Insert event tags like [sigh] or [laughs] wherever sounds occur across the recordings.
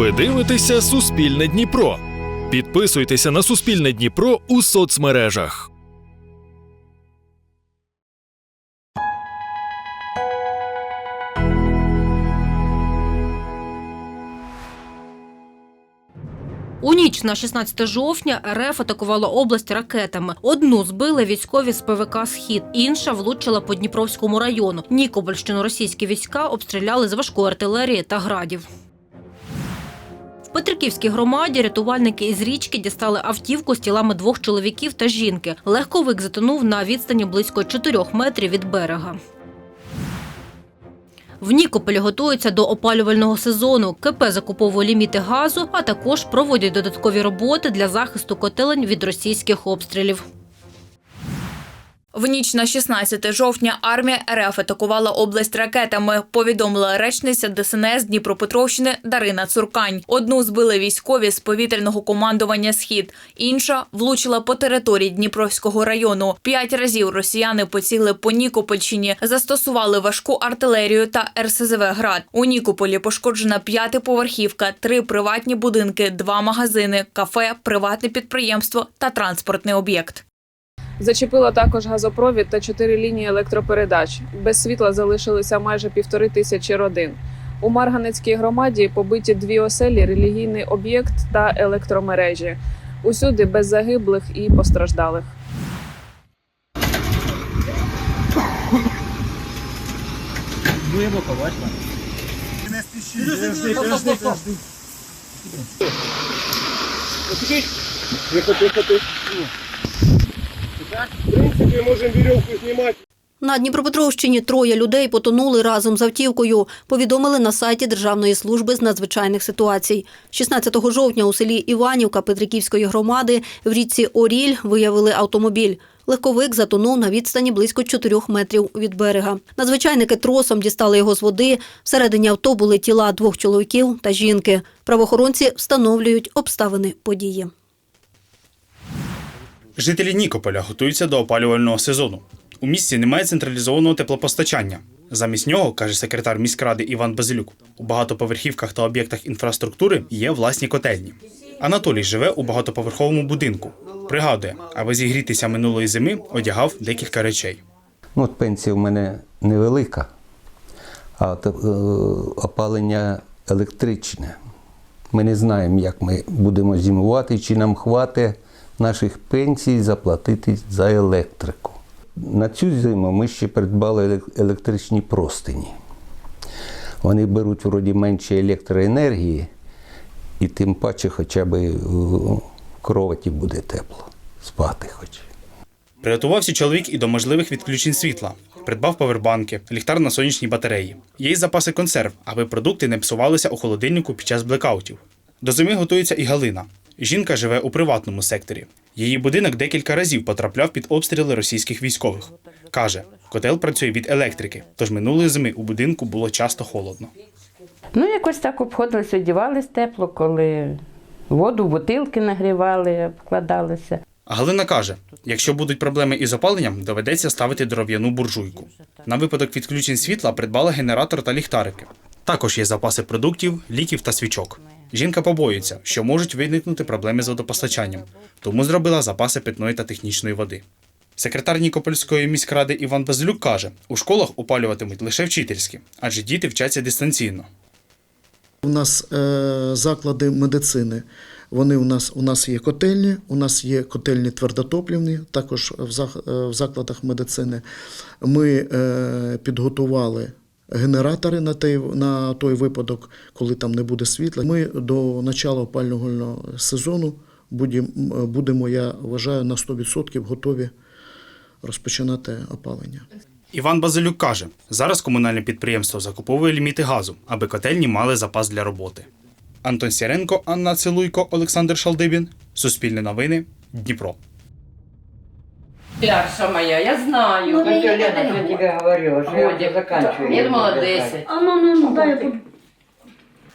Ви дивитеся Суспільне Дніпро. Підписуйтеся на Суспільне Дніпро у соцмережах. У ніч на 16 жовтня РФ атакувала область ракетами. Одну збили військові з ПВК Схід, інша влучила по Дніпровському району. Нікопольщину російські війська обстріляли з важкої артилерії та градів. Петриківській громаді рятувальники із річки дістали автівку з тілами двох чоловіків та жінки. Легковик затонув на відстані близько 4 метрів від берега. В Нікополі готуються до опалювального сезону. КП закуповує ліміти газу, а також проводять додаткові роботи для захисту котелень від російських обстрілів. В ніч на 16 жовтня армія РФ атакувала область ракетами. Повідомила речниця ДСНС Дніпропетровщини Дарина Цуркань. Одну збили військові з повітряного командування Схід, інша влучила по території Дніпровського району. П'ять разів росіяни поцігли по Нікопольщині, застосували важку артилерію та РСЗВ град. У Нікополі пошкоджена п'ятиповерхівка, три приватні будинки, два магазини, кафе, приватне підприємство та транспортний об'єкт. Зачепила також газопровід та чотири лінії електропередач. Без світла залишилися майже півтори тисячі родин. У Марганецькій громаді побиті дві оселі, релігійний об'єкт та електромережі. Усюди без загиблих і постраждалих. В принципе, можем веревку снимать. На Дніпропетровщині троє людей потонули разом з автівкою. Повідомили на сайті Державної служби з надзвичайних ситуацій. 16 жовтня у селі Іванівка Петриківської громади в річці Оріль виявили автомобіль. Легковик затонув на відстані близько 4 метрів від берега. Надзвичайники тросом дістали його з води. Всередині авто були тіла двох чоловіків та жінки. Правоохоронці встановлюють обставини події. Жителі Нікополя готуються до опалювального сезону. У місті немає централізованого теплопостачання. Замість нього, каже секретар міськради Іван Базилюк, у багатоповерхівках та об'єктах інфраструктури є власні котельні. Анатолій живе у багатоповерховому будинку. Пригадує, аби зігрітися минулої зими, одягав декілька речей. Ну, от пенсія в мене невелика, а от, е, опалення електричне. Ми не знаємо, як ми будемо зимувати, чи нам хватить наших пенсій заплатити за електрику. На цю зиму ми ще придбали електричні простині. Вони беруть вроді менше електроенергії, і тим паче хоча б е, в кроваті буде тепло, спати хоч. Приготувався чоловік і до можливих відключень світла. Придбав повербанки, ліхтар на сонячній батареї. Є й запаси консерв, аби продукти не псувалися у холодильнику під час блекаутів. До зими готується і Галина. Жінка живе у приватному секторі. Її будинок декілька разів потрапляв під обстріли російських військових. Каже, котел працює від електрики, тож минулої зими у будинку було часто холодно. Ну, якось так обходилися, одівались тепло, коли воду бутилки нагрівали, вкладалися. Галина каже: якщо будуть проблеми із опаленням, доведеться ставити дров'яну буржуйку. На випадок відключень світла придбала генератор та ліхтарики. Також є запаси продуктів, ліків та свічок. Жінка побоюється, що можуть виникнути проблеми з водопостачанням, тому зробила запаси питної та технічної води. Секретар Нікопольської міськради Іван Базилюк каже, у школах опалюватимуть лише вчительські, адже діти вчаться дистанційно. У нас е, заклади медицини. Вони у нас у нас є котельні, у нас є котельні твердотоплівні, також в, е, закладах медицини. Ми е, підготували генератори на той, на той випадок, коли там не буде світла. Ми до початку опалювального сезону будемо, я вважаю, на 100% готові розпочинати опалення. Іван Базилюк каже, зараз комунальне підприємство закуповує ліміти газу, аби котельні мали запас для роботи. Антон Сіренко, Анна Целуйко, Олександр Шалдибін. Суспільне новини. Дніпро. Старша моя, я знаю. Ну, я тебе говорю, Годик. Я думала 10. А ну, ну, ну, дай я буду.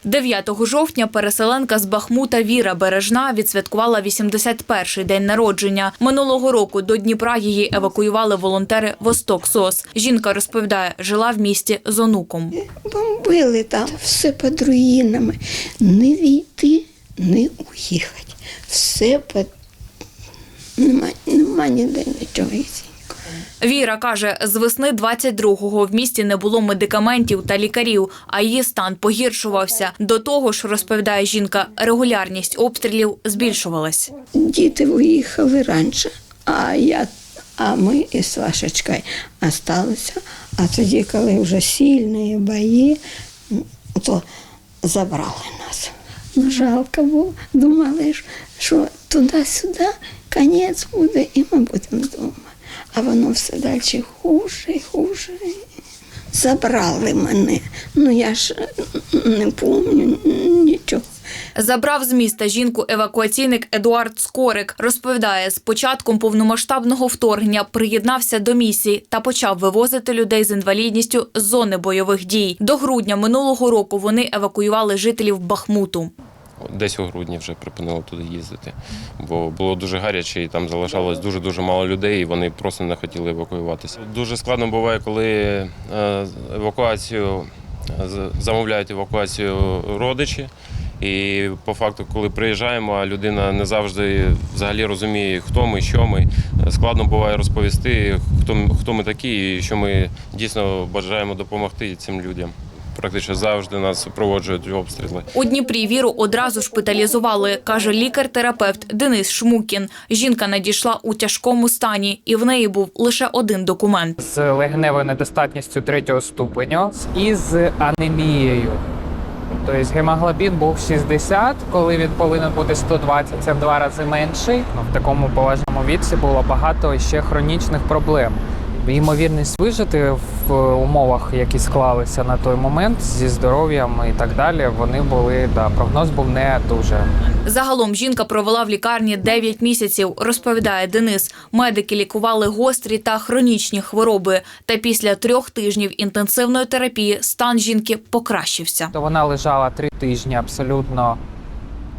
9 жовтня переселенка з Бахмута Віра Бережна відсвяткувала 81-й день народження. Минулого року до Дніпра її евакуювали волонтери Восток СОС. Жінка розповідає, жила в місті з онуком. бомбили там все під руїнами. Не війти, не уїхати. Все під... Нема, нема ніде нічого. Віра каже, з весни 22-го в місті не було медикаментів та лікарів, а її стан погіршувався. До того ж, розповідає жінка, регулярність обстрілів збільшувалась. Діти виїхали раніше, а я, а ми із Сашечкою залишилися. А тоді, коли вже сильні бої, то забрали нас. Ну, жалко було. Думали, ж, що туди-сюди кінець буде, і ми будемо вдома. А воно все далі хуже і хуже. Забрали мене. Ну я ж не пам'ятаю нічого. Забрав з міста жінку евакуаційник Едуард Скорик. Розповідає, з початком повномасштабного вторгнення приєднався до місії та почав вивозити людей з інвалідністю з зони бойових дій. До грудня минулого року вони евакуювали жителів Бахмуту. Десь у грудні вже припинили туди їздити, бо було дуже гаряче і там залишалось дуже дуже мало людей, і вони просто не хотіли евакуюватися. Дуже складно буває, коли е, евакуацію е, замовляють евакуацію родичі. І по факту, коли приїжджаємо, а людина не завжди взагалі розуміє, хто ми, що ми. Складно буває розповісти, хто, хто ми такі і що ми дійсно бажаємо допомогти цим людям. Практично завжди нас супроводжують обстріли. У Дніпрі Віру одразу шпиталізували, каже лікар-терапевт Денис Шмукін. Жінка надійшла у тяжкому стані, і в неї був лише один документ. з легеневою недостатністю третього ступеню і з анемією. Тобто гемоглобін був 60, коли він повинен бути 120, це в два рази менший. В такому поважному віці було багато ще хронічних проблем. Ймовірність вижити в умовах, які склалися на той момент зі здоров'ям і так далі, вони були, да, прогноз був не дуже. Загалом жінка провела в лікарні 9 місяців, розповідає Денис. Медики лікували гострі та хронічні хвороби. Та після трьох тижнів інтенсивної терапії стан жінки покращився. То вона лежала три тижні абсолютно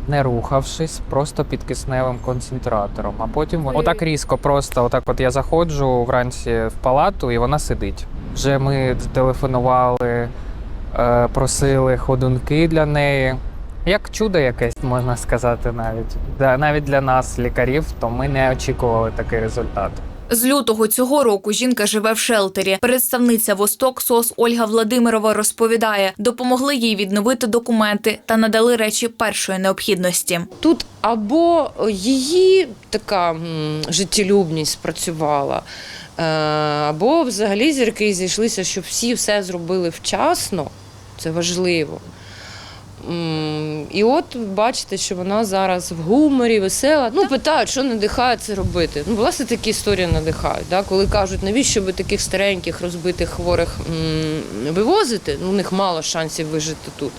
не рухавшись, просто під кисневим концентратором. А потім вона отак різко, просто отак от я заходжу вранці в палату, і вона сидить. Вже ми телефонували, е, просили ходунки для неї. Як чудо якесь, можна сказати, навіть. Навіть для нас, лікарів, то ми не очікували такий результат. З лютого цього року жінка живе в шелтері. Представниця Восток СОС Ольга Владимирова розповідає, допомогли їй відновити документи та надали речі першої необхідності. Тут або її така життєлюбність спрацювала, е, або взагалі зірки зійшлися, щоб всі все зробили вчасно. Це важливо. І от бачите, що вона зараз в гуморі, весела. Ну, питають, що надихає це робити. Ну, власне, такі історії надихають. Да? Коли кажуть, навіщо ви таких стареньких, розбитих хворих м, вивозите, ну, у них мало шансів вижити тут.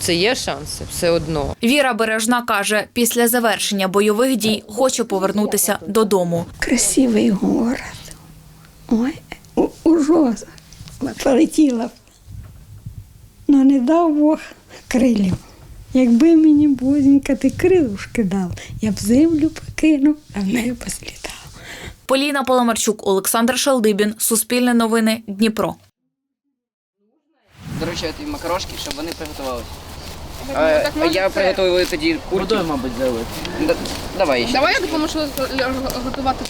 Це є шанси, все одно. Віра Бережна каже, після завершення бойових дій хоче повернутися додому. Красивий город. Ой, у, у розах полетіла. Ну не дав Бог крилів. Якби мені бузенька ти крилушки дав, я б землю покинув, а в неї послідав. Поліна Паламарчук, Олександр Шалдибін, Суспільне новини, Дніпро. доручати їм макарошки, щоб вони приготувалися. А, а я приготую тоді курки. Водою, мабуть, залити. Давай ще. Давай я допоможу готувати.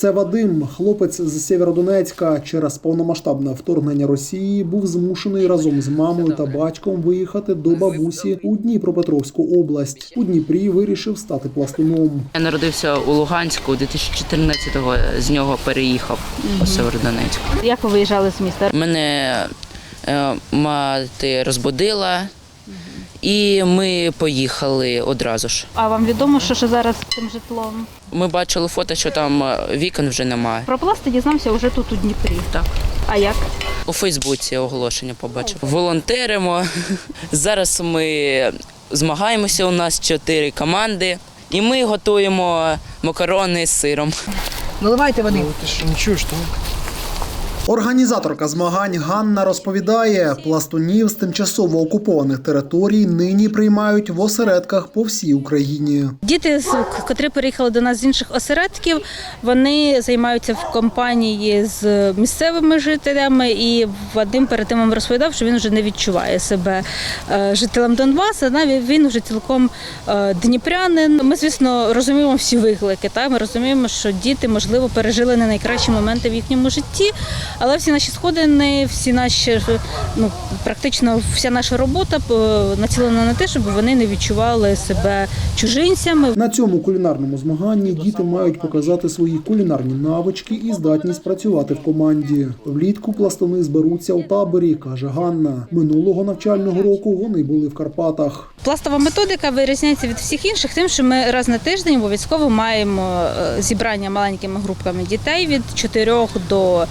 Це Вадим, хлопець з Сєвєродонецька. Через повномасштабне вторгнення Росії був змушений разом з мамою та батьком виїхати до бабусі у Дніпропетровську область. У Дніпрі вирішив стати пластуном. Я народився у Луганську, 2014-го з нього переїхав у Северодонецьк. Як ви виїжджали з міста? Мене е, мати розбудила, і ми поїхали одразу ж. А вам відомо, що, що зараз з цим житлом? Ми бачили фото, що там е, вікон вже немає. Про пласти дізнався вже тут у Дніпрі. Так. А як? У Фейсбуці оголошення побачив. Волонтеримо. [laughs] Зараз ми змагаємося. У нас чотири команди, і ми готуємо макарони з сиром. Наливайте води. Ти що, не чуєш, там? Організаторка змагань Ганна розповідає, пластунів з тимчасово окупованих територій нині приймають в осередках по всій Україні. Діти, котрі переїхали до нас з інших осередків, вони займаються в компанії з місцевими жителями. І Вадим перед тим розповідав, що він вже не відчуває себе е, жителем Донбасу. Навіть він вже цілком е, дніпрянин. Ми, звісно, розуміємо всі виклики. Та ми розуміємо, що діти можливо пережили не найкращі моменти в їхньому житті, але всі наші сходини, всі наші ну практично вся наша робота е, націлена на те, щоб вони не відчували себе чужинцями. На цьому кулінарному змаганні діти мають показати свої кулінарні навички і здатність працювати в команді. Влітку пластуни зберуться у таборі, каже Ганна. Минулого навчального року вони були в Карпатах. Пластова методика вирізняється від всіх інших, тим, що ми раз на тиждень обов'язково маємо е, зібрання маленькими групками дітей від 4 до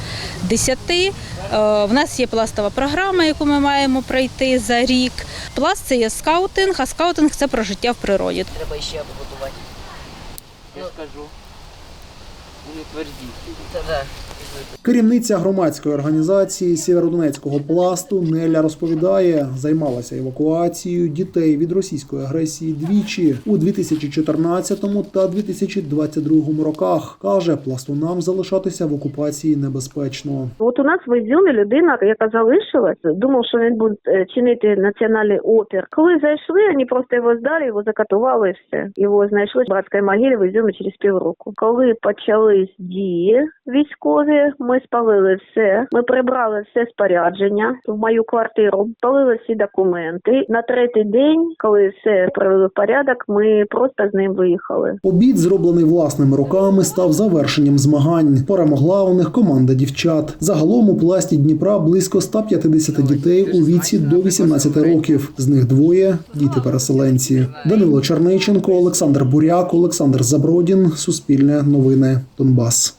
10. Е, В нас є пластова програма, яку ми маємо пройти за рік. Пласт це є скаутинг, а скаутинг це про життя в природі. Треба ще обготувати. Я скажу. Вони тверді. Керівниця громадської організації Сєвєродонецького пласту Неля розповідає, займалася евакуацією дітей від російської агресії двічі у 2014 та 2022 роках. каже, пластунам залишатися в окупації небезпечно. От у нас в Ізюмі людина, яка залишилась, думав, що він буде е, чинити національний опір. Коли зайшли, вони просто його здали, його закатували все. Його знайшли в братській могилі в Ізюмі через півроку. Коли почались дії військові, ми спалили все. Ми прибрали все спорядження в мою квартиру, спалили всі документи. На третій день, коли все привели в порядок, ми просто з ним виїхали. Обід, зроблений власними руками, став завершенням змагань. Перемогла у них команда дівчат. Загалом у пласті Дніпра близько 150 дітей у віці до 18 років. З них двоє діти-переселенці. Данило Черниченко, Олександр Буряк, Олександр Забродін. Суспільне новини Донбас.